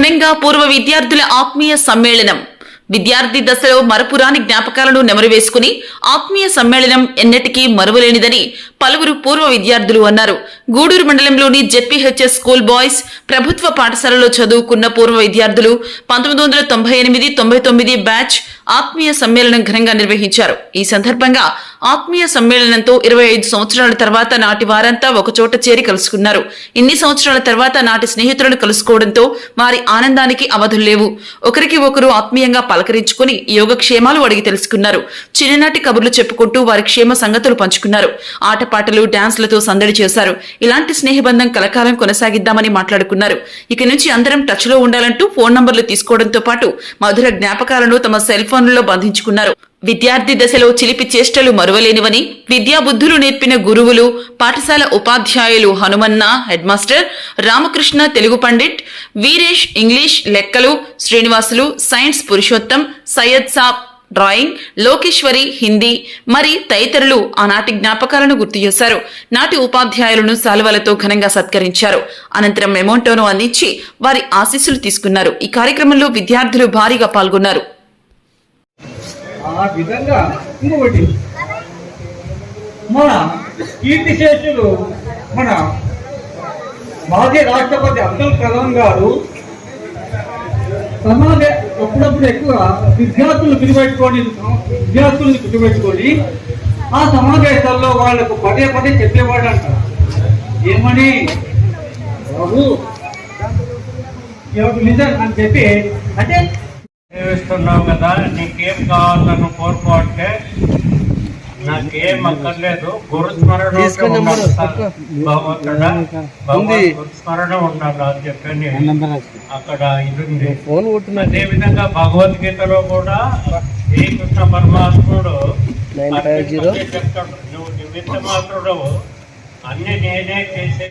ఘనంగా పూర్వ విద్యార్థుల ఆత్మీయ సమ్మేళనం. విద్యార్థి దశలో మరపురాని జ్ఞాపకాలను నెమరువేసుకుని ఆత్మీయ సమ్మేళనం ఎన్నటికీ మరువలేనిదని పలువురు పూర్వ విద్యార్థులు అన్నారు. గూడూరు మండలంలోని జెడ్పీహెచ్ఎస్ స్కూల్ బాయ్స్ ప్రభుత్వ పాఠశాలలో చదువుకున్న పూర్వ విద్యార్థులు పంతొమ్మిది వందల తొంభై ఎనిమిది తొంభై తొమ్మిది బ్యాచ్ ఆత్మీయ సమ్మేళనం ఘనంగా నిర్వహించారు. ఈ సందర్భంగా ఆత్మీయ సమ్మేళనంతో ఇరవై ఐదు సంవత్సరాల తర్వాత నాటి వారంతా ఒకచోట చేరి కలుసుకున్నారు. ఇన్ని సంవత్సరాల తర్వాత నాటి స్నేహితులను కలుసుకోవడంతో వారి ఆనందానికి అవధులు లేవు. ఒకరికి ఒకరు ఆత్మీయంగా పలకరించుకుని యోగక్షేమాలు అడిగి తెలుసుకున్నారు. చిన్ననాటి కబుర్లు చెప్పుకుంటూ వారి క్షేమ సంగతులు పంచుకున్నారు. ఆటపాటలు డాన్స్లతో సందడి చేశారు. ఇలాంటి స్నేహబంధం కలకాలం కొనసాగిద్దామని మాట్లాడుకున్నారు. ఇక నుంచి అందరం టచ్లో ఉండాలంటూ ఫోన్ నంబర్లు తీసుకోవడంతో పాటు మధుర జ్ఞాపకాలను తమ సెల్ ఫోన్లలో బంధించుకున్నారు. విద్యార్థి దశలో చిలిపి చేష్టలు మరువలేనివని విద్యాబుద్ధులు నేర్పిన గురువులు పాఠశాల ఉపాధ్యాయులు హనుమన్న హెడ్మాస్టర్ రామకృష్ణ తెలుగు పండిట్ వీరేష్ ఇంగ్లీష్ లెక్కలు శ్రీనివాసులు సైన్స్ పురుషోత్తం సయ్యద్ సాబ్ డ్రాయింగ్ లోకేశ్వరి హిందీ మరి తదితరులు ఆనాటి జ్ఞాపకాలను గుర్తు చేశారు నాటి ఉపాధ్యాయులను సాల్వలతో ఘనంగా సత్కరించారు. అనంతరం మెమోంటోను అందించి వారి ఆశీస్సులు తీసుకున్నారు. ఈ కార్యక్రమంలో విద్యార్థులు భారీగా పాల్గొన్నారు. ఆ విధంగా ఇంకొకటి. మన కీర్తిశేషులు మన మాజీ రాష్ట్రపతి అబ్దుల్ కలాం గారు సమాజ అప్పుడప్పుడు ఎక్కువ విద్యార్థులు గురిపెట్టుకొని విద్యార్థుల్ని గురిపెట్టుకొని ఆ సమావేశాల్లో వాళ్ళకు పదే పదే చెప్పేవాడు అంట ఏమని? బాబు నిజం అని చెప్పి అంటే సేవిస్తున్నావు కదా నీకేం కావాలని కోరుకో అంటే నాకేం అక్కర్లేదు. గురుస్మరణ గురుస్మరణ ఉండాలి అని చెప్పని అక్కడ ఇది అదే విధంగా భగవద్గీతలో కూడా శ్రీకృష్ణ పరమాత్ముడు. చెప్తాడు. నువ్వు నిమిత్త మాత్రుడు అన్ని నేనే చేసే